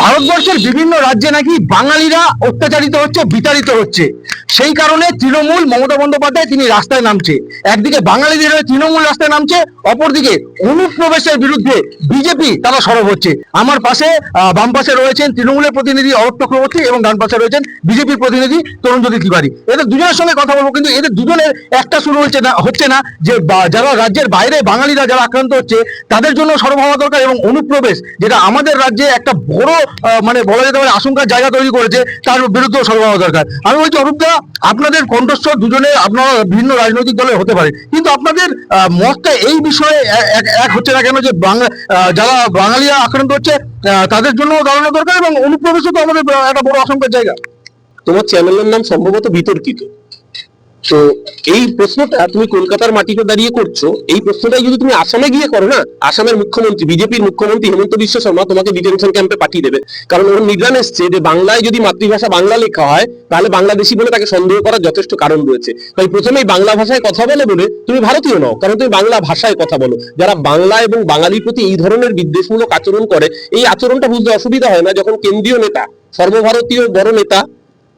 ভারতবর্ষের বিভিন্ন রাজ্যে নাকি বাঙালিরা অত্যাচারিত হচ্ছে বিতাড়িত হচ্ছে। সেই কারণে তৃণমূল মমতা বন্দ্যোপাধ্যায় তিনি রাস্তায় নামছে। একদিকে বাঙালিদের তৃণমূল রাস্তায় নামছে, অপরদিকে অনুপ্রবেশের বিরুদ্ধে বিজেপি তারা সরব হচ্ছে। আমার পাশে বাম পাশে রয়েছেন তৃণমূলের প্রতিনিধি অরূপ চক্রবর্তী এবং ডান পাশে রয়েছেন বিজেপির প্রতিনিধি তরুণজ্যোতি তিওয়ারি। এদের দুজনের সঙ্গে কথা বলব, কিন্তু এদের দুজনের একটা শুরু হচ্ছে না হচ্ছে না যে যারা রাজ্যের বাইরে বাঙালিরা যারা আক্রান্ত হচ্ছে, তাদের জন্য সরব হওয়া দরকার এবং অনুপ্রবেশ, যেটা আমাদের রাজ্যে একটা বড় মানে বলা যেতে পারে আশঙ্কার জায়গা তৈরি করেছে, তার বিরুদ্ধেও সরব হওয়া দরকার। আমি বলছি, অরূপদা আপনাদের কণ্ঠস্বর দুজনে আপনারা ভিন্ন রাজনৈতিক দলে হতে পারে। কিন্তু আপনাদের মতটা এই বিষয়ে এক- হচ্ছে না কেন যে বাংলা যারা বাঙালিরা আক্রান্ত হচ্ছে তাদের জন্য দাঁড়ানো দরকার এবং অনুপ্রবেশও তো আমাদের একটা বড় আশঙ্কার জায়গা। তোমার চ্যানেলের নাম সম্ভবত বিতর্কিত। তো এই প্রশ্নটা তুমি কলকাতার মাটিতে দাঁড়িয়ে করছ, এই প্রশ্নটাই যদি তুমি আসামে গিয়ে করো না, আসামের মুখ্যমন্ত্রী, বিজেপির মুখ্যমন্ত্রী হেমন্ত বিশ্ব শর্মা তোমাকে ডিটেনশন ক্যাম্পে পাঠিয়ে দেবে। কারণ ওর নির্দান এসছে যে বাংলায় যদি মাতৃভাষা বাংলা লেখা হয়, তাহলে বাংলাদেশি বলে তাকে সন্দেহ করার যথেষ্ট কারণ রয়েছে। তাই প্রথমেই বাংলা ভাষায় কথা বলে বলে তুমি ভারতীয় নও, কারণ তুমি বাংলা ভাষায় কথা বলো। যারা বাংলা এবং বাঙালির প্রতি এই ধরনের বিদ্বেষমূলক আচরণ করে, এই আচরণটা বুঝতে অসুবিধা হয় না যখন কেন্দ্রীয় নেতা, সর্বভারতীয় বড় নেতা,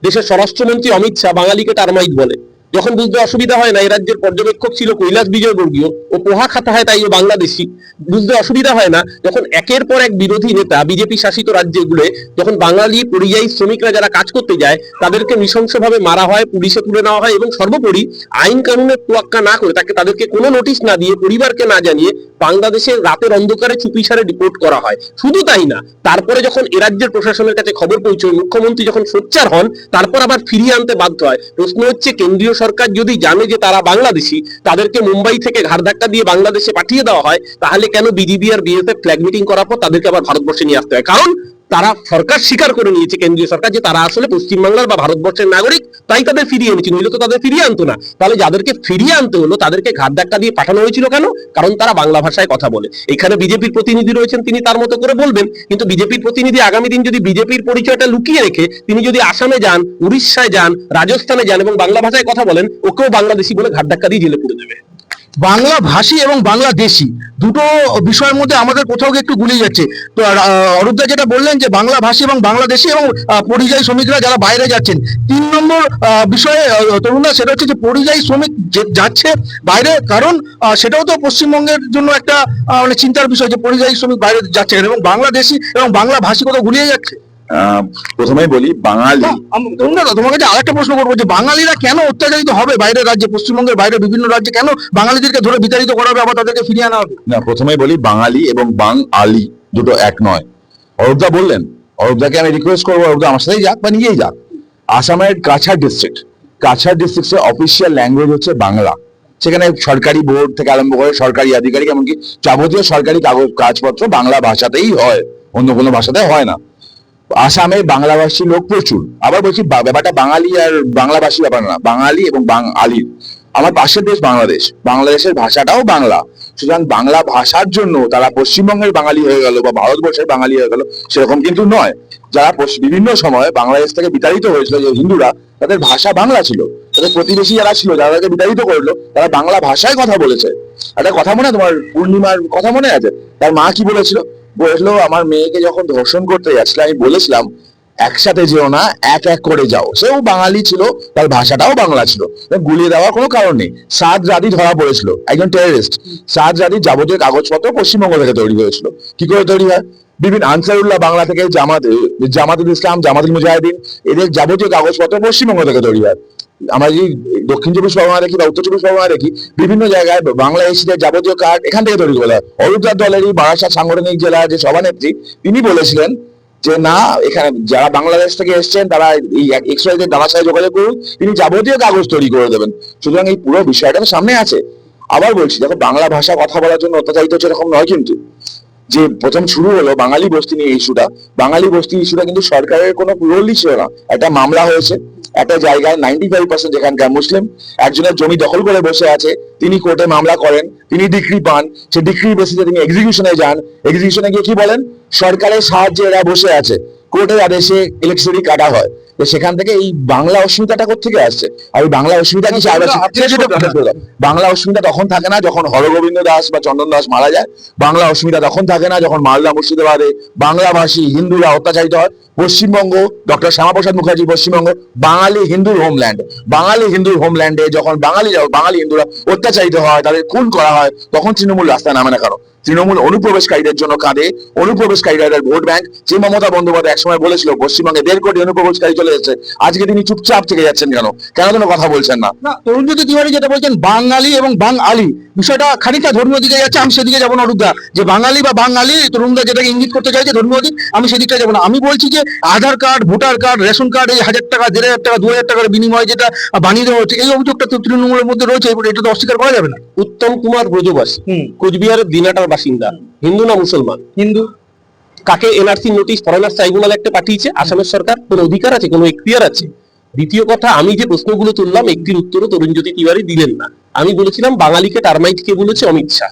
দেশের স্বরাষ্ট্রমন্ত্রী অমিত শাহ বাঙালিকে টার্মাইট বলে। যখন বুঝতে অসুবিধা হয় না, এই রাজ্যের পর্যবেক্ষক ছিল কৈলাস বিজয়বর্গীয়, ও পোহা খাতা হয় তাই ও বাংলাদেশি। বুঝতে অসুবিধা হয় না, যখন একের পর এক বিরোধী নেতা বিজেপি শাসিত রাজ্যগুলোয় যখন বাঙালি পরিযায়ী শ্রমিকরা যারা কাজ করতে যায়, তাদেরকে নৃশংসভাবে মারা হয়, পুলিশে তুলে নেওয়া হয় এবং সর্বোপরি আইন কানুনের তোয়াক্কা না করে তাকে তাদেরকে কোনো নোটিশ না দিয়ে পরিবারকে না জানিয়ে বাংলাদেশের রাতের অন্ধকারে চুপিসারে রিপোর্ট করা হয়। শুধু তাই না, তারপরে যখন এ রাজ্যের প্রশাসনের কাছে খবর পৌঁছয়, মুখ্যমন্ত্রী যখন সোচ্চার হন, তারপর আবার ফিরিয়ে আনতে বাধ্য হয়। প্রশ্ন হচ্ছে, কেন্দ্রীয় সরকার যদি জানে যে তারা বাংলাদেশি, তাদেরকে মুম্বাই থেকে ঘাড় ধাক্কা দিয়ে বাংলাদেশে পাঠিয়ে দেওয়া হয়, তাহলে কেন বিজিবি আর বিএসএফ ফ্ল্যাগ মিটিং করার পর তাদেরকে আবার ভারতবর্ষে নিয়ে আসতে হয়? কারণ তারা সরকার স্বীকার করে নিয়েছে, কেন্দ্রীয় সরকার, যে তারা আসলে পশ্চিমবাংলার বা ভারতবর্ষের নাগরিক, তাই তাদের ফিরিয়ে এনেছে। নইলে তো তাদের ফিরিয়ে আনতো না। তাহলে যাদেরকে ফিরিয়ে আনতে হলো, তাদেরকে ঘাট ধাক্কা দিয়ে পাঠানো হয়েছিল কেন? কারণ তারা বাংলা ভাষায় কথা বলে। এখানে বিজেপির প্রতিনিধি রয়েছেন, তিনি তার মতো করে বলবেন, কিন্তু বিজেপির প্রতিনিধি আগামী দিন যদি বিজেপির পরিচয়টা লুকিয়ে রেখে, তিনি যদি আসামে যান, উড়িষ্যায় যান, রাজস্থানে যান এবং বাংলা ভাষায় কথা বলেন, ওকেও বাংলাদেশি বলে ঘাট ধাক্কা দিয়ে জেলে পুরে দেবে। বাংলা ভাষী এবং বাংলাদেশি দুটো বিষয়ের মধ্যে আমাদের কোথাও একটু গুলিয়ে যাচ্ছে। তো অরূপদা যেটা বললেন যে বাংলা ভাষী এবং বাংলাদেশি এবং পরিযায়ী শ্রমিকরা যারা বাইরে যাচ্ছেন। তিন নম্বর বিষয়ে আহ, তরুণদা সেটা হচ্ছে যে পরিযায়ী শ্রমিক যাচ্ছে বাইরে কারণ সেটাও তো পশ্চিমবঙ্গের জন্য একটা মানে চিন্তার বিষয় যে পরিযায়ী শ্রমিক বাইরে যাচ্ছে এবং বাংলাদেশি এবং বাংলা ভাষী কোথাও গুলিয়ে যাচ্ছে। প্রথমেই বলি বাঙালি তোমার কাছে আরেকটা প্রশ্ন করব যে বাঙালিরা কেন অত্যাচারিত হবে বাইরের রাজ্যে পশ্চিমবঙ্গের বাইরে বিভিন্ন রাজ্যে? কেন বাঙালিদেরকে ধরে বিতাড়িত করা হবে আবার তাদেরকে ফিরিয়ে আনা হবে? না প্রথমেই বলি বাঙালি এবং বাং আলি দুটো এক নয়। অরূপদা বললেন অরূপদাকে আমি রিকোয়েস্ট করব অরূপদা আমার সাথেই যাক বা নিজেই যাক। আসামের কাছাড় ডিস্ট্রিক্ট কাছাড় ডিস্ট্রিক্টের অফিসিয়াল ল্যাঙ্গুয়েজ হচ্ছে বাংলা। সেখানে সরকারি বোর্ড থেকে আরম্ভ করে সরকারি আধিকারিক এমনকি যাবতীয় সরকারি কাগজ কাজপত্র বাংলা ভাষাতেই হয় অন্য কোনো ভাষাতে হয় না। আসামে বাংলাভাষী লোক প্রচুর। আবার বলছি ব্যাপারটা বাঙালি আর বাংলাভাষী ব্যাপার না, বাঙালি এবং বাঙালি আমার পাশের দেশ বাংলাদেশ। বাংলাদেশের ভাষাটাও বাংলা। সুতরাং বাংলা ভাষার জন্য তারা পশ্চিমবঙ্গের বাঙালি হয়ে গেল বা ভারতবর্ষের বাঙালি হয়ে গেল, সেরকম কিন্তু নয়। যারা বিভিন্ন সময় বাংলাদেশ থেকে বিতাড়িত হয়েছিল, যে হিন্দুরা, তাদের ভাষা বাংলা ছিল। তাদের প্রতিবেশী যারা ছিল, যারা তাদেরকে বিতাড়িত করল, তারা বাংলা ভাষায় কথা বলেছে। একটা কথা মনে তোমার পূর্ণিমার কথা মনে আছে? তার মা কি বলেছিল? বলেছিল আমার মেয়েকে যখন ধর্ষণ করতে যাচ্ছিল, আমি বলেছিলাম, একসাথে যেও না, এক এক করে যাও। সেও বাঙালি ছিল, তার ভাষাটাও বাংলা ছিল। গুলিয়ে দেওয়ার কোনো কারণ নেই। সাত রাদি ধরা পড়েছিল, একজন টেররিস্ট সাত রাদির যাবতীয় কাগজপত্র পশ্চিমবঙ্গ থেকে তৈরি হয়েছিল। কি করে তৈরি হয়? বিভিন্ন আনসারুল্লাহ বাংলা থেকে জামাত জামাতুল ইসলাম জামাতুল মুজাহিদিন, এদের যাবতীয় কাগজপত্র পশ্চিমবঙ্গ থেকে তৈরি হয়। আমরা যদি দক্ষিণ চব্বিশ পরগনা দেখি বা উত্তর চব্বিশ পরগনা দেখি, বিভিন্ন জায়গায় বাংলাদেশিদের যাবতীয় কার্ড এখান থেকে তৈরি করা হয়। অরূপদার দলেরই বারাসাত সাংগঠনিক জেলার যে সভানেত্রী, তিনি বলেছিলেন যে, না, এখানে যারা বাংলাদেশ থেকে এসেছেন, তারা এই এক্সওয়াইজের দাদার সাথে যোগাযোগ করুন, তিনি যাবতীয় কাগজ তৈরি করে দেবেন। সুতরাং এই পুরো বিষয়টা সামনে আছে। আবার বলছি, দেখো, বাংলা ভাষা কথা বলার জন্য অত্যাচারিত হচ্ছে এরকম নয় কিন্তু। যে প্রথম শুরু হলো বাঙালি বস্তি নিয়ে ইস্যুটা, বাঙালি বস্তি ইস্যুটা কিন্তু সরকারের কোনো রোলই ছিল না। একটা মামলা হয়েছে, একটা জায়গায় নাইনটি ফাইভ পার্সেন্ট যেখানকার মুসলিম, একজনের জমি দখল করে বসে আছে, তিনি কোর্টে মামলা করেন, তিনি ডিগ্রি পান, সে ডিগ্রি বেসিসে তিনি এক্সিকিউশনে যান। এক্সিকিউশনে গিয়ে কি বলেন? সরকারের সাহায্যে এরা বসে আছে, কোর্টের আদেশে ইলেকট্রিসিটি কাটা হয়। তো সেখান থেকে এই বাংলা অস্মিতাটা থেকে আসছে? আর এই বাংলা অসুবিধা কি বাংলা অসুবিধা তখন থাকে না যখন হরগোবিন্দ দাস বা চন্দন দাস মারা যায়। বাংলা অসুবিধা তখন থাকে না যখন মালদা মুর্শিদাবাদে বাংলাভাষী হিন্দুরা অত্যাচারিত হয়। পশ্চিমবঙ্গ ডক্টর শ্যামাপ্রসাদ মুখার্জি পশ্চিমবঙ্গ, বাঙালি হিন্দুর হোমল্যান্ড বাঙালি হিন্দুর হোমল্যান্ডে যখন বাঙালি বাঙালি হিন্দুরা অত্যাচারিত হয়, তাদের খুন করা হয়, তখন তৃণমূল রাস্তায় নামে না কারণ তৃণমূল অনুপ্রবেশকারীদের জন্য কাঁদে অনুপ্রবেশকারীরা এদের ভোট ব্যাংক। যে মমতা বন্দ্যোপাধ্যায় একসময় বলেছিল, পশ্চিমবঙ্গে দেড় কোটি অনুপ্রবেশকারী চলে যাচ্ছে আজকে তিনি চুপচাপ থেকে যাচ্ছেন কেন? কেন কোনো কথা বলছেন না? তরুণজ্যোতি তিওয়ারি যেটা বলছেন, বাঙালি এবং বাঙালি বিষয়টা খানিকটা ধর্মীয় দিকে যাচ্ছে, আমি সেদিকে যাব না, অরূপদা। যে বাঙালি বা বাঙালি, তরুণদা যেটাকে ইঙ্গিত করতে চাইছে ধর্মীয় দিক, আমি সেদিকটা যাব না। আমি বলছি যে Aadhaar card voter card ration card এই হাজার টাকা দেড় হাজার টাকা দু হাজার টাকার বিনিময়ে যেটা বানিয়ে দেওয়া হচ্ছে এই অভিযোগটা তো তৃণমূলের মধ্যে রয়েছে এটা তো অস্বীকার করা যাবে না। উত্তম কুমার ব্রজবাসী কোচবিহারের দিনাটার বাসিন্দা হিন্দু না মুসলমান? হিন্দু। কাকে এনআরসি নোটিশ ফরেনার ট্রাইব্যুনাল একটা পাঠিয়েছে? আসামের সরকার কোনো অধিকার আছে কোনো এখতিয়ার আছে? দ্বিতীয় কথা আমি যে প্রশ্নগুলো তুললাম একটির উত্তরও তরুণজ্যোতি তিওয়ারি দিলেন না। আমি বলেছিলাম বাঙালিকে টার্মাইট কে বলেছে অমিত শাহ।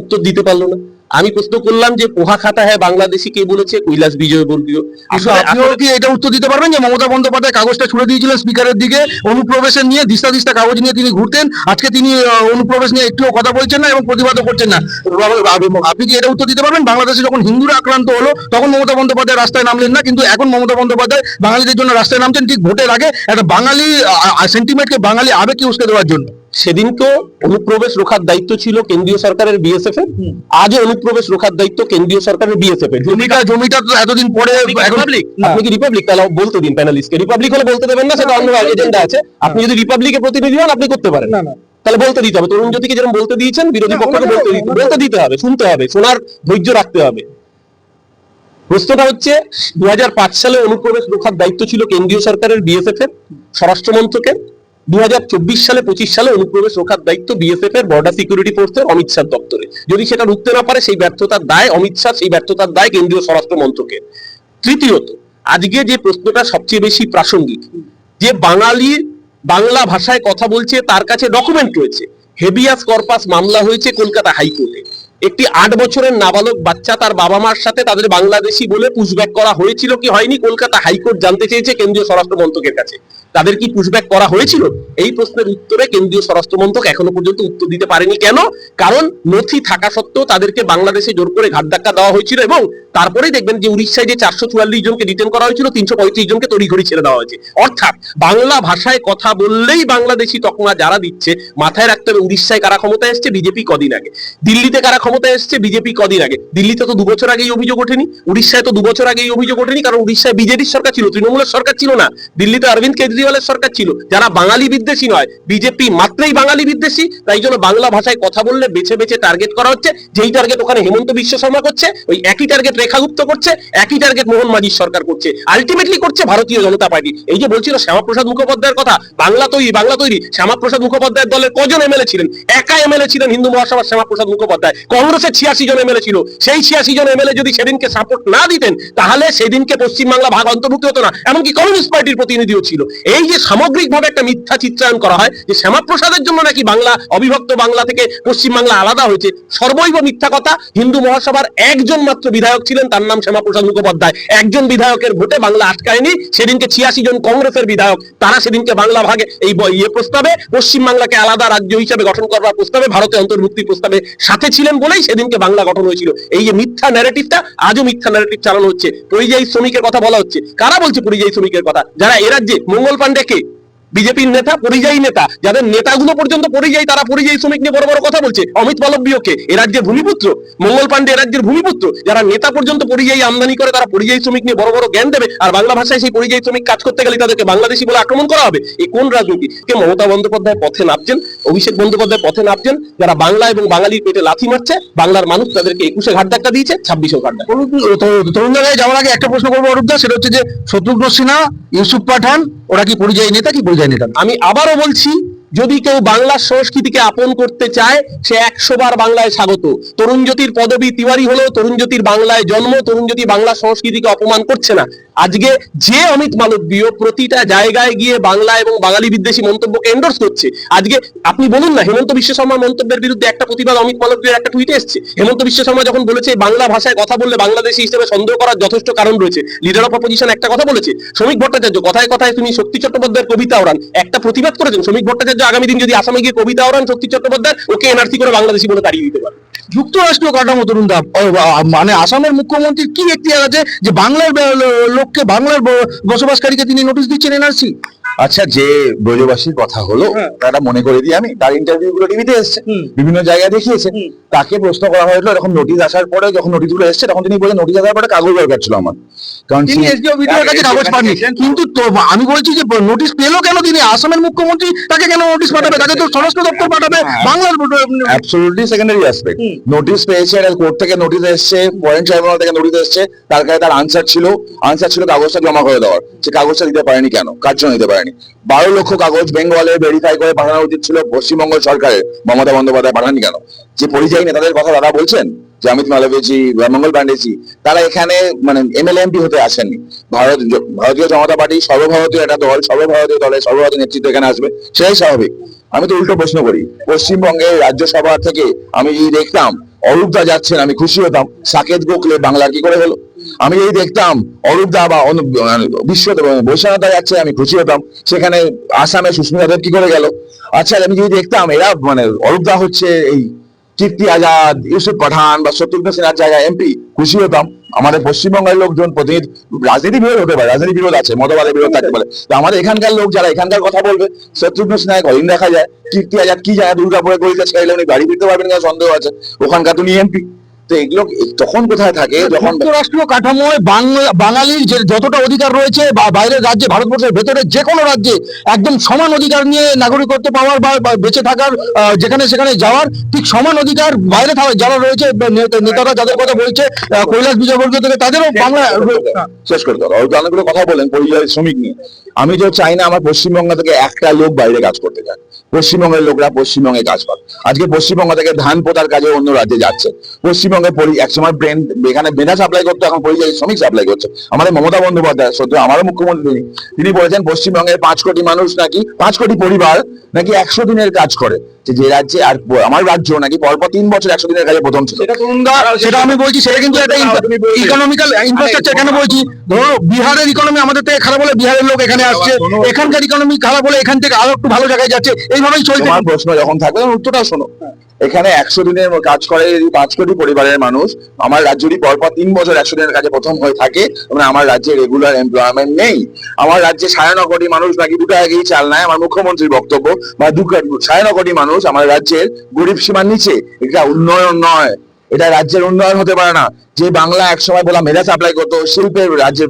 উত্তর দিতে পারল না। আমি প্রশ্ন করলাম যে পোহা খাতা হ্যাঁ বাংলাদেশি কে বলেছে? কৈলাস বিজয় বর্গীয়। কিন্তু আসলে- আপনিও কি এটা উত্তর দিতে পারবেন যে মমতা বন্দ্যোপাধ্যায় কাগজটা ছুড়ে দিয়েছিলেন স্পিকারের দিকে অনুপ্রবেশের নিয়ে দিস্তা দিস্তা কাগজ নিয়ে তিনি ঘুরতেন। আজকে তিনি অনুপ্রবেশ নিয়ে একটুও কথা বলছেন না এবং প্রতিবাদও করছেন না। আপনি কি এটা উত্তর দিতে পারবেন? বাংলাদেশে যখন হিন্দুরা আক্রান্ত হলো তখন মমতা বন্দ্যোপাধ্যায় রাস্তায় নামলেন না কিন্তু এখন মমতা বন্দ্যোপাধ্যায় বাঙালিদের জন্য রাস্তায় নামছেন ঠিক ভোটের আগে। একটা বাঙালি সেন্টিমেন্টকে বাঙালি আবেগকে উস্কে দেওয়ার জন্য? সেদিনকেও অনুপ্রবেশ রোখার দায়িত্ব ছিল কেন্দ্রীয় সরকারের বিএসএফ এর। আজও অনুপ্রবেশ রোখার দায়িত্ব কেন্দ্রীয় সরকারের বিএসএফ এর। জমিটা জমিটা তো এতদিন পরে রিপাবলিক আপনি কি রিপাবলিক তাহলে বলতে দিন প্যানেলিস্টকে রিপাবলিক হলে বলতে দেবেন না সেটা অন্য এজেন্ডা আছে। আপনি যদি রিপাবলিকের প্রতিনিধি হন আপনি করতে পারেন। না না। তাহলে বলতে দিতে হবে। তরুণ জ্যোতিকে যেরকম বলতে দিয়েছেন বিরোধী পক্ষকে বলতে দিতে বলতে দিতে হবে শুনতে হবে শোনার ধৈর্য রাখতে হবে। প্রশ্নটা হচ্ছে দু হাজার পাঁচ সালে অনুপ্রবেশ রোখার দায়িত্ব ছিল কেন্দ্রীয় সরকারের বিএসএফ এর স্বরাষ্ট্র মন্ত্রকের দু হাজার চব্বিশ সালে, পঁচিশ সালে অনুপ্রবেশ রোখার দায়িত্ব বিএসএফ এর বর্ডার সিকিউরিটি ফোর্সের অমিত শাহ দপ্তরে। যদি সেটা রুখতে না পারে, সেই ব্যর্থতার দায় অমিত শাহ, সেই ব্যর্থতার দায় কেন্দ্রীয় স্বরাষ্ট্র মন্ত্রকের। তৃতীয়ত, আজকে যে প্রশ্নটা সবচেয়ে বেশি প্রাসঙ্গিক, যে বাঙালি বাংলা ভাষায় কথা বলছে, তার কাছে ডকুমেন্ট রয়েছে। হেবিয়াস কর্পাস মামলা হয়েছে কলকাতা হাইকোর্টে। একটি আট বছরের নাবালক বাচ্চা তার বাবা মার সাথে তাদের বাংলাদেশি বলে পুশব্যাক করা হয়েছিল কি হয়নি, কলকাতা হাইকোর্ট জানতে চেয়েছে কেন্দ্রীয় স্বরাষ্ট্র মন্ত্রকের কাছে। তাদের কি পুশব্যাক করা হয়েছিল? এই প্রশ্নের উত্তরে কেন্দ্রীয় স্বরাষ্ট্র মন্ত্রক এখনও পর্যন্ত উত্তর দিতে পারেনি কেন? কারণ নথি থাকা সত্ত্বেও তাদেরকে বাংলাদেশে জোর করে ঘাট ধাক্কা দেওয়া হয়েছিল এবং তারপরেই দেখবেন যে উড়িষ্যায় যে চারশো চুয়াল্লিশ জনকে রিটেন করা হয়েছিল, তিনশো পঁয়ত্রিশ জনকে তড়িঘড়ি ছেড়ে দেওয়া হয়েছে। অর্থাৎ বাংলা ভাষায় কথা বললেই বাংলাদেশি তকমা যারা দিচ্ছে, মাথায় রাখতে হবে উড়িষ্যায় কারা ক্ষমতায় এসছে? বিজেপি কদিন আগে। দিল্লিতে কারা ক্ষমতায় এসছে? বিজেপি কদিন আগে। দিল্লিতে তো দু বছর আগেই অভিযোগ ওঠেনি। উড়িষ্যায় তো দু বছর আগেই অভিযোগ ওঠেনি, কারণ উড়িষ্যায় বিজেপির সরকার ছিল, তৃণমূলের সরকার ছিল না। দিল্লিতে অরবিন্দ কেজরিওয়ালের সরকার ছিল। যারা বাঙালি বিদ্বেষী নয়, বিজেপি মাত্রই বাঙালি বিদ্বেষী, তাই জন্য বাংলা ভাষায় কথা বললে বেছে বেছে টার্গেট করা হচ্ছে। যেই টার্গেট ওখানে হেমন্ত বিশ্ব শর্মা করছে, ওই একই টার্গেট রেখা গুপ্ত করছে, একই টার্গেট মোহন মাঝির সরকার করছে। আলটিমেটলি করছে ভারতীয় জনতা পার্টি। এই যে বলছিল শ্যামাপ্রসাদ মুখোপাধ্যায়ের কথা, বাংলা তৈরি বাংলা তৈরি। শ্যামাপ্রসাদ মুখোপাধ্যায়ের দলের কজন এমএলএ ছিলেন? একা এমএলএ ছিলেন হিন্দু মহাসভার শ্যামাপ্রসাদ মুখোপাধ্যায়। কংগ্রেসের ছিয়াশি জন এমএলএ ছিল। সেই ছিয়াশি জন এমএলএ যদি সেদিনকে সাপোর্ট না দিতেন, তাহলে সেদিনকে পশ্চিমবাংলা ভাগ অন্তর্ভুক্ত হতো না। এমনকি কমিউনিস্ট পার্টির প্রতিনিধিও ছিল। এই যে সামগ্রিকভাবে একটা মিথ্যা চিত্রায়ন করা হয়, যে শ্যামাপ্রসাদের জন্য নাকি বাংলা, অবিভক্ত বাংলা থেকে পশ্চিমবাংলা আলাদা হয়েছে, সর্বৈব মিথ্যা কথা হিন্দু মহাসভার একজন মাত্র বিধায়ক ছিলেন, তার নাম শ্যামাপ্রসাদ মুখোপাধ্যায়। একজন বিধায়কের ভোটে বাংলা আটকায়নি, সেদিনকে ছিয়াশি জন কংগ্রেসের বিধায়ক, তারা সেদিনকে বাংলা ভাগে এই ইয়ে প্রস্তাবে, পশ্চিমবাংলাকে আলাদা রাজ্য হিসেবে গঠন করার প্রস্তাবে, ভারতে অন্তর্ভুক্তি প্রস্তাবে সাথে ছিলেন বলেই সেদিনকে বাংলা গঠন হয়েছিল। এই যে মিথ্যা ন্যারেটিভটা আজও মিথ্যা ন্যারেটিভ চালানো হচ্ছে। পরিযায়ী শ্রমিকের কথা বলা হচ্ছে। কারা বলছে পরিযায়ী শ্রমিকের কথা? যারা এ রাজ্যে মঙ্গল পান্ডে কে বিজেপির নেতা পরিযায়ী নেতা, যাদের নেতাগুলো পর্যন্ত পরিযায়ী, তারা পরিযায়ী শ্রমিক নিয়ে বড় বড় কথা বলছে। অমিত মালব্যকে এ রাজ্যের ভূমিপুত্র, মঙ্গল পান্ডে এ রাজ্যের ভূমিপুত্র, যারা নেতা পর্যন্ত পরিযায়ী আমদানি করে, তারা পরিযায়ী শ্রমিক নিয়ে বড় বড় জ্ঞান দেবে। আর বাংলা ভাষায় সেই পরিযায়ী শ্রমিক কাজ করতে গেলে তাদেরকে বাংলাদেশি বলে আক্রমণ করা হবে। এই কোন রাজনীতি? কে মমতা বন্দ্যোপাধ্যায় পথে নামছেন? অভিষেক বন্দ্যোপাধ্যায় পথে নামছেন? যারা বাংলা এবং বাঙালির পেটে লাথি মারছে, বাংলার মানুষ তাদেরকে একুশে ঘাট ধাক্কা দিয়েছে, ছাব্বিশেও ঘাট তরুণ দাঁড়ায় যাওয়ার আগে একটা প্রশ্ন করব, অরূপদা, সেটা হচ্ছে যে শত্রুঘ্ন সিনহা, ইউসুফ পাঠান, ওরা কি পরিযায়ী নেতা, কি পরিযায়ী নেতা না? আমি আবারও বলছি যদি কেউ বাংলার সংস্কৃতিকে আপন করতে চায়, সে একশো বার বাংলায় স্বাগত। তরুণ জ্যোতির পদবী তিওয়ারি হলো তরুণ জ্যোতির বাংলায় জন্ম, তরুণ জ্যোতি বাংলা সংস্কৃতিকে অপমান করছে না। আজকে যে অমিত মালব্য প্রতিটা জায়গায় গিয়ে বাংলা এবং বাঙালি বিদ্বেষী মন্তব্যকে এন্ডোর্স করছে। আজকে আপনি বলুন না, হেমন্ত বিশ্ব শর্মার মন্তব্যের বিরুদ্ধে একটা প্রতিবাদ অমিত মালব্যের একটা টুইটে এসছে। হেমন্ত বিশ্ব শর্মা যখন বলেছে বাংলা ভাষায় কথা বললে বাংলাদেশি হিসেবে সন্দেহ করার যথেষ্ট কারণ রয়েছে লিডার অফ অপোজিশন একটা কথা বলেছে। শ্রমিক ভট্টাচার্য, কথায় কথায় তুমি শক্তি চট্টোপাধ্যায়ের কবিতা ওরান একটা প্রতিবাদ করেছেন, শ্রমিক ভট্টাচার্য আগামী দিন যদি আসামে গিয়ে কবিতা ওরান শক্তি চট্টোপাধ্যায় ওকে এনআরসি করে বাংলাদেশি বলে তাড়িয়ে দিতে পারে। যুক্তরাষ্ট্রীয় কাঠামো তরুণ দা মানে আসামের মুখ্যমন্ত্রীর কি এখতিয়ার আছে যে বাংলার লোককে বাংলার বসবাসকারীকে তিনি নোটিশ দিচ্ছেন এনআরসি আচ্ছা যে ব্রজবাসীর কথা হলো হ্যাঁ। তারা মনে করে দিই আমি তার ইন্টারভিউ গুলো টিভিতে এসছে বিভিন্ন জায়গায় দেখিয়েছে। তাকে প্রশ্ন করা হয়েছিল এরকম নোটিশ আসার পরে যখন নোটিশগুলো এসছে তখন তিনি বলেন নোটিশ আসার পরে কাগজ দরকার ছিল আমার। কারণ তিনি এসডিও ভিডিওর কাছে কাগজ পাননি। কিন্তু আমি বলছি যে নোটিশ পেল কেন তিনি? আসামের মুখ্যমন্ত্রী তাকে কেন নোটিশ পাঠাবে তাকে তো স্বরাষ্ট্র দপ্তর পাঠাবে বাংলার অ্যাবসলিউটলি সেকেন্ডারি অ্যাসপেক্ট নোটিশ পেয়েছে কোর্ট থেকে নোটিশ এসছে পয়েন্ট ট্রাইব্যুনাল থেকে নোটিশ এসছে তার কাছে তার আনসার ছিল আনসার ছিল কাগজটা জমা করে দেওয়ার। সে কাগজটা দিতে পারেনি কেন? কার জন্য দিতে পারেনি? বারো লক্ষ কাগজ বেঙ্গলে ভেরিফাই করে পাঠানো উচিত ছিল পশ্চিমবঙ্গ সরকারের মমতা বন্দ্যোপাধ্যায় পাঠাননি কেন? যে পরিযায়ী নেতাদের কথা দাদা বলছেন যে অমিত মালব্যজি বা মঙ্গল পান্ডেজি, তারা এখানে মানে এমএলএ এমপি হতে আসেননি। ভারত ভারতীয় জনতা পার্টি সর্বভারতীয় একটা দল, সর্বভারতীয় দলের সর্বভারতীয় নেতৃত্ব এখানে আসবে। সেটাই স্বাভাবিক। আমি তো উল্টো প্রশ্ন করি। পশ্চিমবঙ্গের রাজ্যসভা থেকে আমি যদি দেখতাম অরূপদা যাচ্ছেন, আমি খুশি হতাম। সাকেত গোখলে বাংলার কি করে হলো? আমি যদি দেখতাম অরূপদা বা মানে বিশ্ব বৈশ্বনাথা যাচ্ছে, আমি খুশি হতাম। সেখানে আসামে সুস্মিতা দেব কি করে গেল? আচ্ছা আমি যদি দেখতাম, এরা মানে অরূপদা হচ্ছে এই কীর্তি আজাদ, ইউসুফ পাঠান বা শত্রুঘ্ন সিনহার জায়গায় এমপি, খুশি হতাম। আমাদের পশ্চিমবঙ্গের লোকজন প্রতিনিধি, রাজনীতি বিরোধ হতে পারে, রাজনীতি বিরোধ আছে, মতবাদের বিরোধ থাকতে পারে তো আমাদের এখানকার লোক যারা এখানকার কথা বলবে, শত্রুঘ্ন সিনহায় কদিন দেখা যায় কীর্তি আজাদ কি যায় দুর্গাপুরে গলিতে ছেড়ে উনি গাড়ি ফিরতে পারবেন কিনা সন্দেহ আছে। ওখানকার তুমি এমপি। তো এগুলো তখন কোথায় থাকে? যখন যুক্তরাষ্ট্রীয় কাঠামোয় বাঙালির যে যতটা অধিকার রয়েছে বা বাইরের রাজ্যে ভারতবর্ষের ভেতরে যে কোনো রাজ্যে একদম সমান অধিকার নিয়ে নাগরিকত্ব পাওয়ার বা বা বেঁচে থাকার যেখানে সেখানে যাওয়ার ঠিক সমান অধিকার বাইরে যারা রয়েছে নেতারা যাদের কথা বলছে কৈলাস বিজয়বর্গ থেকে তাদেরও বাংলা শেষ করে দাও। অনেকগুলো কথা বলেন পরিযায়ী শ্রমিক নিয়ে। আমি তো চাই না আমার পশ্চিমবঙ্গ থেকে একটা লোক বাইরে কাজ করতে যায়। পশ্চিমবঙ্গের লোকরা পশ্চিমবঙ্গে কাজ করে। আজকে পশ্চিমবঙ্গ থেকে ধান পোতার কাজে অন্য রাজ্যে যাচ্ছে। পশ্চিমবঙ্গে পরি- একসময় ব্রেন এখানে বেনা সাপ্লাই করতো, এখন পরিযায়ী শ্রমিক সাপ্লাই করছে আমাদের মমতা বন্দ্যোপাধ্যায়, সত্য আমারও মুখ্যমন্ত্রী। তিনি বলেছেন পশ্চিমবঙ্গের পাঁচ কোটি মানুষ নাকি, পাঁচ কোটি পরিবার নাকি একশো দিনের কাজ করে যে রাজ্যে আর আমার রাজ্য নাকি পরপর তিন বছর একশো দিনের কাজে প্রথম ছিল। সেটা আমি বলছি সেটা কিন্তু একটা ইকোনমিক্যাল ইনফ্রাস্ট্রাকচার কেন বলছি? ধরো বিহারের ইকোনমি আমাদের থেকে খারাপ বিহারের লোক এখানে আসছে। এখানকার ইকোনমি খারাপ এখান থেকে আরও একটু ভালো জায়গায় যাচ্ছে। এইভাবেই চলছে প্রশ্ন যখন থাকবে তখন উত্তরটা শোনো। এখানে একশো দিনের কাজ করে যদি পাঁচ কোটি পরিবারের মানুষ আমার রাজ্যটি পরপর তিন বছর একশো দিনের কাজে প্রথম হয়ে থাকে মানে আমার রাজ্যে রেগুলার এমপ্লয়মেন্ট নেই। আমার রাজ্যে সাড়ে ন কোটি মানুষ নাকি দুটো টাকাকেই চাল নেয় আমার মুখ্যমন্ত্রীর বক্তব্য বা দু সাড়ে ন কোটি মানুষ আমার রাজ্যের গরিব সীমার নিচে। এটা উন্নয়ন নয়। এটা রাজ্যের উন্নয়ন হতে পারে না। যে বাংলা একসময় বলা মেধা সাপ্লাই করতো শিল্পের রাজ্যে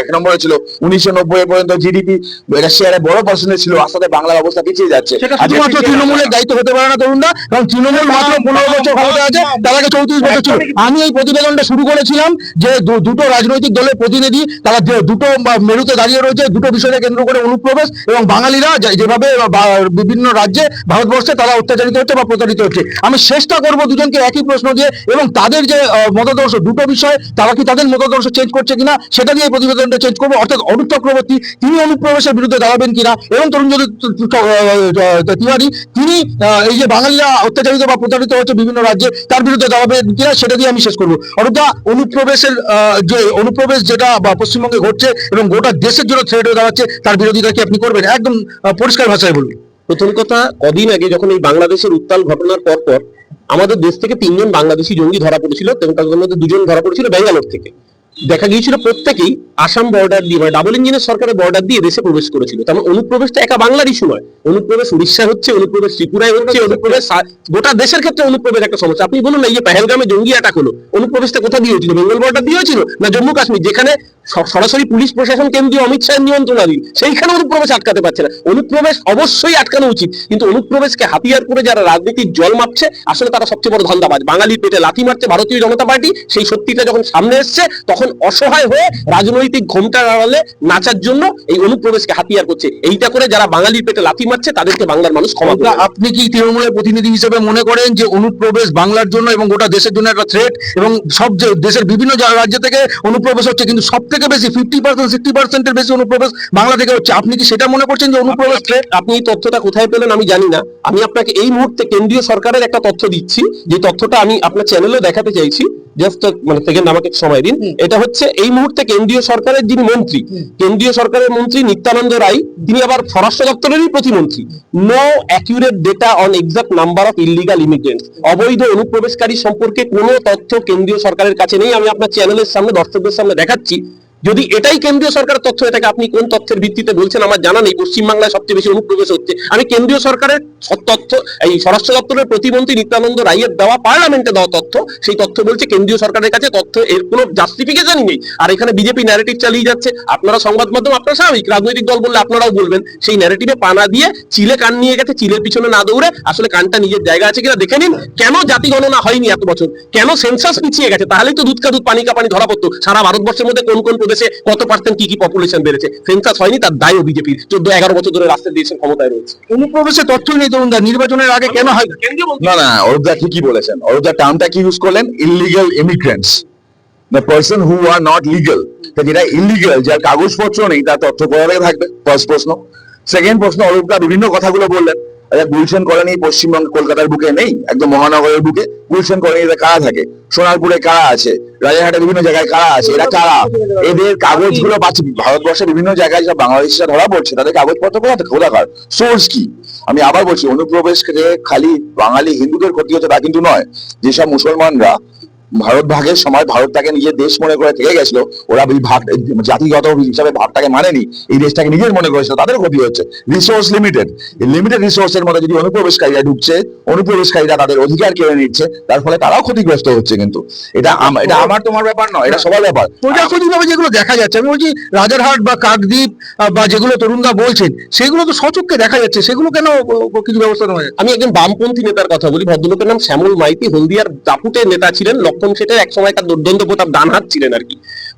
এক নম্বরে ছিল উনিশশো নব্বই পর্যন্ত জিডিপি এটা শেয়ারে বড় পার্সেন্টেজ ছিল আস্তে বাংলার অবস্থা পিছিয়ে যাচ্ছে। শুধুমাত্র তৃণমূলের দায়িত্ব হতে পারে না তরুণরা কারণ তৃণমূল মাত্র পনেরো বছর ক্ষমতা আছে তার আগে চৌত্রিশ বছর ছিল। আমি এই প্রতিবেদনটা শুরু করেছিলাম যে দু- দুটো রাজনৈতিক দলের প্রতিনিধি তারা যে- দুটো মেরুতে দাঁড়িয়ে রয়েছে দুটো বিষয়কে কেন্দ্র করে অনুপ্রবেশ এবং বাঙালিরা যেভাবে বিভিন্ন রাজ্যে ভারতবর্ষে তারা অত্যাচারিত হচ্ছে বা প্রতারিত হচ্ছে। আমি চেষ্টা করব দুজনকে একই প্রশ্ন দিয়ে এবং তাদের যে মতাদর্শ দুটো বিষয়, তারা কি তাদের মতাদর্শ চেঞ্জ করছে কিনা, সেটা এই প্রতিবেদনটা চেঞ্জ করব। অর্থাৎ অনুপ চক্রবর্তী, তিনি অনুপ্রবেশের বিরুদ্ধে দাঁড়াবেন কিনা, এবং তরুণ তিওয়ারি, তিনি এই যে বাঙালিরা অত্যাচারিত বা প্রতারিত হচ্ছে বিভিন্ন রাজ্যে, তার বিরুদ্ধে দাঁড়াবেন কিনা, সেটা দিয়ে আমি শেষ করব। অর্থাৎ অনুপ্রবেশের যে অনুপ্রবেশ যেটা, বা পশ্চিমবঙ্গে ঘটছে, এবং গোটা দেশের জন্য থ্রেট হয়ে দাঁড়াচ্ছে, তার বিরোধিতা কি আপনি করবেন? একদম পরিষ্কার ভাষায় বলুন। প্রথম কথা, কদিন আগে যখন এই বাংলাদেশের উত্তাল ঘটনার পর পর আমাদের দেশ থেকে তিনজন বাংলাদেশি জঙ্গি ধরা পড়েছিল এবং তাদের মধ্যে দুজন ধরা পড়েছিল ব্যাঙ্গালোর থেকে। দেখা গিয়েছিল প্রত্যেকেই আসাম বর্ডার দিয়ে মানে ডাবল ইঞ্জিনের সরকারের বর্ডার দিয়ে দেশে প্রবেশ করেছিল। তার মানে অনুপ্রবেশটা একা বাংলার ইস্যু নয়। অনুপ্রবেশ উড়িষ্যা হচ্ছে অনুপ্রবেশ ত্রিপুরায় হচ্ছে অনুপ্রবেশ গোটা দেশের ক্ষেত্রে অনুপ্রবেশ একটা সমস্যা। আপনি বলুন না এই যে পেহেলগামে জঙ্গি অ্যাটাক হলো অনুপ্রবেশটা কোথা দিয়ে হয়েছিল? বেঙ্গল বর্ডার দিয়ে হয়েছিল না জম্মু কাশ্মীর যেখানে সরাসরি পুলিশ প্রশাসন কেন্দ্রীয় অমিত শাহের নিয়ন্ত্রণাধীন সেইখানে অনুপ্রবেশ আটকাতে পারছে না। অনুপ্রবেশ অবশ্যই আটকানো উচিত কিন্তু অনুপ্রবেশকে হাতিয়ার করে যারা রাজনীতির জল মাপছে আসলে তারা সবচেয়ে বড় ধান্দাবাজ। বাঙালির পেটে লাথি মারছে ভারতীয় জনতা পার্টি সেই সত্যিটা যখন সামনে এসছে তখন তখন অসহায় হয়ে রাজনৈতিক ঘোমটার আড়ালে নাচার জন্য এই অনুপ্রবেশকে হাতিয়ার করছে। এইটা করে যারা বাঙালির পেটে লাথি মারছে তাদেরকে বাংলার মানুষ ক্ষমা করবে অর্থাৎ না। আপনি কি তৃণমূলের প্রতিনিধি হিসেবে মনে করেন যে অনুপ্রবেশ বাংলার জন্য এবং গোটা দেশের জন্য একটা থ্রেট এবং সব যে দেশের বিভিন্ন রাজ্য থেকে অনুপ্রবেশ হচ্ছে কিন্তু সব থেকে বেশি ফিফটি পার্সেন্ট সিক্সটি পার্সেন্টের বেশি অনুপ্রবেশ বাংলা থেকে হচ্ছে। আপনি কি সেটা মনে করছেন যে অনুপ্রবেশ থ্রেট আপনি এই তথ্যটা কোথায় পেলেন আমি জানি না। আমি আপনাকে এই মুহূর্তে কেন্দ্রীয় সরকারের একটা তথ্য দিচ্ছি। যে তথ্যটা আমি আপনার চ্যানেলে দেখাতে চাইছি। জাস্ট মানে সেকেন্ড আমাকে সময় দিন। এটা হচ্ছে এই মুহূর্তে কেন্দ্রীয় সরকারের যিনি মন্ত্রী, কেন্দ্রীয় সরকারের মন্ত্রী নিত্যানন্দ রায়, তিনি আবার স্বরাষ্ট্র দপ্তরেরই প্রতিমন্ত্রী। No accurate data on exact number of illegal immigrants অবৈধ অনুপ্রবেশকারী সম্পর্কে কোনো তথ্য কেন্দ্রীয় সরকারের কাছে নেই। আমি আপনার চ্যানেলের সামনে, দর্শকদের সামনে দেখাচ্ছি। যদি এটাই কেন্দ্রীয় সরকারের তথ্য, এটাকে আপনি কোন তথ্যের ভিত্তিতে বলছেন আমার জানা নেই, পশ্চিমবাংলায় সবচেয়ে বেশি অনুপ্রবেশ হচ্ছে। আমি কেন্দ্রীয় সরকারের তথ্য, এই স্বরাষ্ট্র দপ্তরের প্রতিমন্ত্রী নিত্যানন্দ রায়ের দেওয়া, পার্লামেন্টে দেওয়া তথ্য, সেই তথ্য বলছে কেন্দ্রীয় সরকারের কাছে তথ্য, এর কোনো জাস্টিফিকেশনই নেই। আর এখানে বিজেপি ন্যারেটিভ চালিয়ে যাচ্ছে। আপনারা সংবাদ মাধ্যম, আপনারা স্বাভাবিক, রাজনৈতিক দল বললে আপনারাও বলবেন, সেই ন্যারেটিভে পানা দিয়ে চিলে কান নিয়ে গেছে, চিলের পিছনে না দৌড়ে, আসলে কানটা নিজের জায়গা আছে কিনা দেখে নিন। কেন জাতি গণনা হয়নি এত বছর? কেন সেন্সাস পিছিয়ে গেছে? তাহলেই তো দুধ কা দুধ পানি কা পানি ধরা পড়তো। সারা ভারতবর্ষের মধ্যে কোন কোন প্রদেশে কত পার্সেন্ট কি কি পপুলেশন বেড়েছে? সেন্সাস হয়নি তার দায়ও বিজেপির। চোদ্দ এগারো বছর ধরে রাস্তায় দিয়েছেন ক্ষমতায় রয়েছে। অনুপ্রবেশের তথ্যই নেই তরুণদা নির্বাচনের আগে কেন হয় না? না অরূপদা ঠিকই বলেছেন। অরূপদা টার্মটা কি ইউজ করলেন? Illegal immigrants the person who are not legal তো যেটা ইলিগাল যার কাগজপত্র নেই তার তথ্য কোথা থাকবে। ফার্স্ট প্রশ্ন। সেকেন্ড প্রশ্ন অরূপদা বিভিন্ন কথাগুলো বললেন। আচ্ছা গুলশান কলোনি পশ্চিমবঙ্গ, কলকাতার বুকে নেই, একদম মহানগরের বুকে। গুলশান কলোনিতে কারা থাকে? সোনারপুরে কারা আছে? রাজারহাটে বিভিন্ন জায়গায় কারা আছে? এরা কারা? এদের কাগজগুলো পাচ্ছে। ভারতবর্ষের বিভিন্ন জায়গায় সব বাংলাদেশিরা ধরা পড়ছে। তাদের কাগজপত্র কোথা থেকে কোথাকার সোর্স কি? আমি আবার বলছি অনুপ্রবেশ খালি বাঙালি হিন্দুদের ক্ষতি হচ্ছে তা কিন্তু নয়। যেসব মুসলমানরা ভারত ভাগের সময় ভারত তাকে নিজের দেশ মনে করে থেকে গেছিল। ওরা এই ভাগ জাতিগত হিসাবে ভাগটাকে মানেনি এই দেশটাকে নিজের মনে করেছিল তাদের ক্ষতি হচ্ছে। রিসোর্স লিমিটেড লিমিটেড রিসোর্সের মধ্যে যদি অনুপ্রবেশকারীরা ঢুকছে অনুপ্রবেশকারীরা তাদের অধিকার কেড়ে নিচ্ছে তার ফলে তারাও ক্ষতিগ্রস্ত হচ্ছে কিন্তু। এটা এটা আমার তোমার ব্যাপার নয় এটা সবার ব্যাপার। প্রজাপতি ভাবে যেগুলো দেখা যাচ্ছে আমি বলছি রাজারহাট বা কাকদ্বীপ বা যেগুলো তরুণরা বলছেন সেগুলো তো সচক্ষে দেখা যাচ্ছে সেগুলো কেন কিছু ব্যবস্থা নেওয়া আমি একজন বামপন্থী নেতার কথা বলি ভদ্রলোকের নাম শ্যামল মাইতি হলদিয়ার দাপুটের নেতা ছিলেন লক্ষণ সেটের এক সময়কার দুর্দন্ত প্রতাপ ডানহাত ছিলেন আর কি।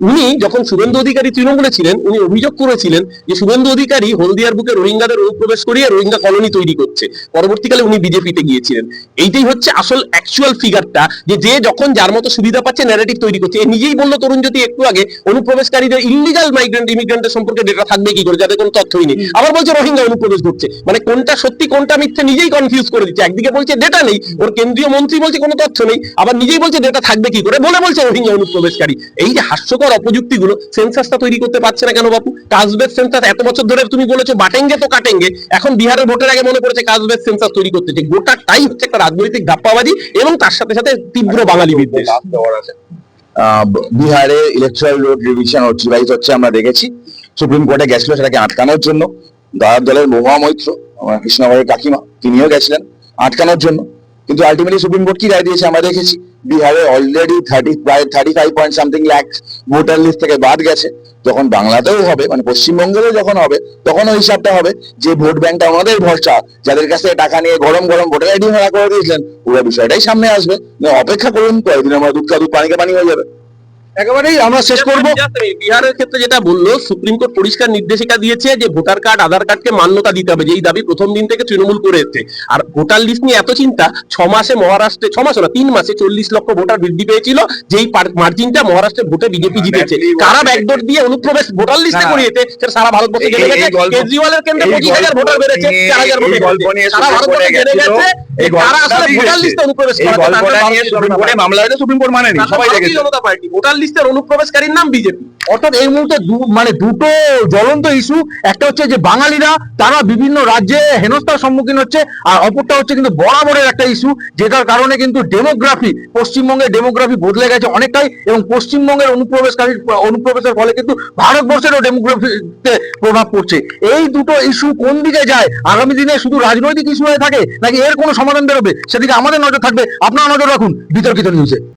উনি যখন শুভেন্দু অধিকারী তৃণমূলে ছিলেন, উনি অভিযোগ করেছিলেন যে শুভেন্দু অধিকারী হলদিয়ার বুকে রোহিঙ্গাদের অনুপ্রবেশ করিয়ে রোহিঙ্গা কলোনি তৈরি করছে। পরবর্তীকালে উনি বিজেপিতে গিয়েছিলেন। এইটাই হচ্ছে আসল অ্যাকচুয়াল ফিগারটা যে যে যখন যার মতো সুবিধা পাচ্ছে ন্যারেটিভ তৈরি করছে। এ নিজেই বলল তরুণ জ্যোতি একটু আগে, অনুপ্রবেশকারীদের ইলিগাল মাইগ্রেন্ট ইমিগ্রেন্টের সম্পর্কে ডেটা থাকবে কি করে? যাদের কোনো তথ্যই নেই। আবার বলছে রোহিঙ্গা অনুপ্রবেশ ঘটছে। মানে কোনটা সত্যি, কোনটা মিথ্যে নিজেই কনফিউজ করে দিচ্ছে। একদিকে বলছে ডেটা নেই, ওর কেন্দ্রীয় মন্ত্রী বলছে কোনো তথ্য নেই, আবার নিজেই বলছে ডেটা থাকবে কি করে? বলে বলছে রোহিঙ্গা অনুপ্রবেশকারী। এই যে হাস্যকর অপযুক্তিগুলো সেন্সাসটা তৈরি করতে পারছে না কেন বাপু? কাজবেদ সেন্সাস এত বছর ধরে তুমি বলেছ বাটেঙ্গে তো কাটেঙ্গে এখন বিহারের ভোটের আগে মনে করেছে কাজবেদ সেন্সাস তৈরি করতে যে গোটাটাই হচ্ছে একটা রাজনৈতিক ধাপ্পাবাজি এবং তার সাথে সাথে তীব্র বাঙালি বিদ্বেষ। বিহারে ইলেকট্রাল রোড রিভিশন হচ্ছে রিভাইজ হচ্ছে আমরা দেখেছি। সুপ্রিম কোর্টে গেছিল সেটাকে আটকানোর জন্য। দাদার দলের মহুয়া মৈত্র কৃষ্ণনগরের কাকিমা তিনিও গেছিলেন আটকানোর জন্য। কিন্তু আলটিমেটলি সুপ্রিম কোর্ট কি রায় দিয়েছে আমরা দেখেছি। বিহারে অলরেডি থার্টি প্রায় thirty five point something lakh voter list থেকে বাদ গেছে। যখন বাংলাতেও হবে মানে পশ্চিমবঙ্গেও যখন হবে, তখন ওই হিসাবটা হবে যে ভোট ব্যাংকটা ওনাদের ভরসা। যাদের কাছে টাকা নিয়ে গরম গরম ভোটার আইডি ভাড়া করে দিয়েছিলেন, পুরো বিষয়টাই সামনে আসবে। অপেক্ষা করুন কয়েকদিন আমরা দুধ কাদু পানিকে পানি হয়ে যাবে। একেবারেই আমরা শেষ করব। বিহারের ক্ষেত্রে যেটা বলল সুপ্রিম কোর্ট পরিষ্কার নির্দেশিকা দিয়েছে যে ভোটার কার্ড আধার কার্ডকে মান্যতা দিতে হবে যেই দাবি প্রথম দিন থেকে তৃণমূল করে এসছে। আর ভোটার লিস্ট নিয়ে এত চিন্তা ছ মাসে মহারাষ্ট্রে ছ মাসে না তিন মাসে চল্লিশ লক্ষ ভোটার বৃদ্ধি পেয়েছিল যেই মার্জিনটা মহারাষ্ট্রের ভোটে বিজেপি জিতেছে। কারা ব্যাকডোর দিয়ে অনুপ্রবেশ ভোটার লিস্টে। করিয়েছে সেটা সারা ভারতবর্ষে এই- জেনে এই গেছে। কেজরিওয়ালের কেন্দ্রে পঁচিশ হাজার ভোটার বেড়েছে চার হাজার এই ভোটে গল্প নিয়ে সারা ভারতবর্ষে গেছিল, গেছে। অনুপ্রবেশকারীর নাম বিজেপি। অর্থাৎ এই মুহূর্তে মানে দুটো জ্বলন্ত ইস্যু একটা হচ্ছে যে বাঙালিরা তারা বিভিন্ন রাজ্যে হেনস্থার সম্মুখীন হচ্ছে আর অপরটা হচ্ছে কিন্তু বরাবরের একটা ইস্যু যেটার কারণে কিন্তু ডেমোগ্রাফি পশ্চিমবঙ্গের ডেমোগ্রাফি বদলে গেছে অনেকটাই এবং পশ্চিমবঙ্গের অনুপ্রবেশকারী অনুপ্রবেশের ফলে কিন্তু ভারতবর্ষেরও ডেমোগ্রাফিতে প্রভাব পড়ছে। এই দুটো ইস্যু কোন দিকে যায়? আগামী দিনে শুধু রাজনৈতিক ইস্যু হয়ে থাকে নাকি এর কোনো সমাধান বেরোবে। সেদিকে আমাদের নজর থাকবে। আপনার নজর রাখুন বিতর্কিত নিউজে